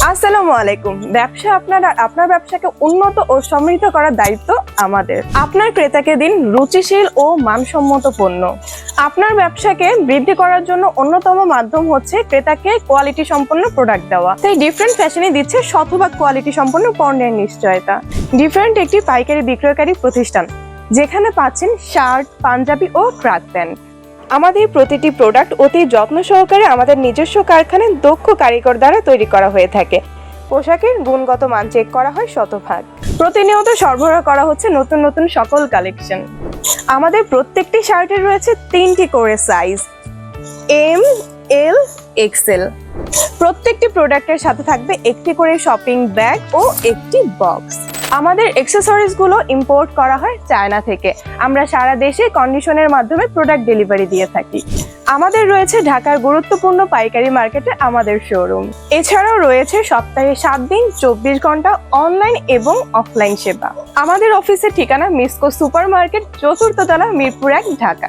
আসসালামু আলাইকুম। ব্যবসা আপনার আপনার ব্যবসাকে উন্নত ও সমৃদ্ধ করার দায়িত্ব আমাদের। আপনার ক্রেতাকে দিন রুচিশীল ও মানসম্মত পণ্য। আপনার ব্যবসাকে বৃদ্ধি করার জন্য অন্যতম মাধ্যম হচ্ছে ক্রেতাকে কোয়ালিটি সম্পন্ন প্রোডাক্ট দেওয়া। তাই ডিফারেন্ট ফ্যাশনে দিচ্ছে শতভাগ কোয়ালিটি সম্পন্ন পণ্যের নিশ্চয়তা। ডিফারেন্ট একটি পাইকারি বিক্রয়কারী প্রতিষ্ঠান, যেখানে পাচ্ছেন শার্ট, পাঞ্জাবি ও ট্রাক প্যান্ট। আমাদের প্রতিটি প্রোডাক্ট অতি যত্ন সহকারে আমাদের নিজস্ব কারখানায় দক্ষ কারিগর দ্বারা তৈরি করা হয়ে থাকে। পোশাকের গুণগত মান চেক করা হয় শতভাগ। প্রতিনিয়ত সরবরাহ করা হচ্ছে নতুন নতুন সকল কালেকশন আমাদের প্রত্যেকটি শার্টের রয়েছে তিনটি করে সাইজ এম এল এক্সেল প্রত্যেকটি প্রোডাক্টের সাথে থাকবে একটি করে শপিং ব্যাগ ও একটি বক্স আমাদের অ্যাক্সেসরিজগুলো ইম্পোর্ট করা হয় চায়না থেকে। আমরা সারা দেশে কন্ডিশনের মাধ্যমে প্রোডাক্ট ডেলিভারি দিয়ে থাকি। আমাদের রয়েছে ঢাকার গুরুত্বপূর্ণ পাইকারি মার্কেটে আমাদের শোরুম এছাড়াও রয়েছে সপ্তাহে সাত দিন, চব্বিশ ঘণ্টা অনলাইন এবং অফলাইন সেবা। আমাদের অফিসের ঠিকানা মিসকো সুপার মার্কেট চতুর্থতলা মিরপুর এক, ঢাকা।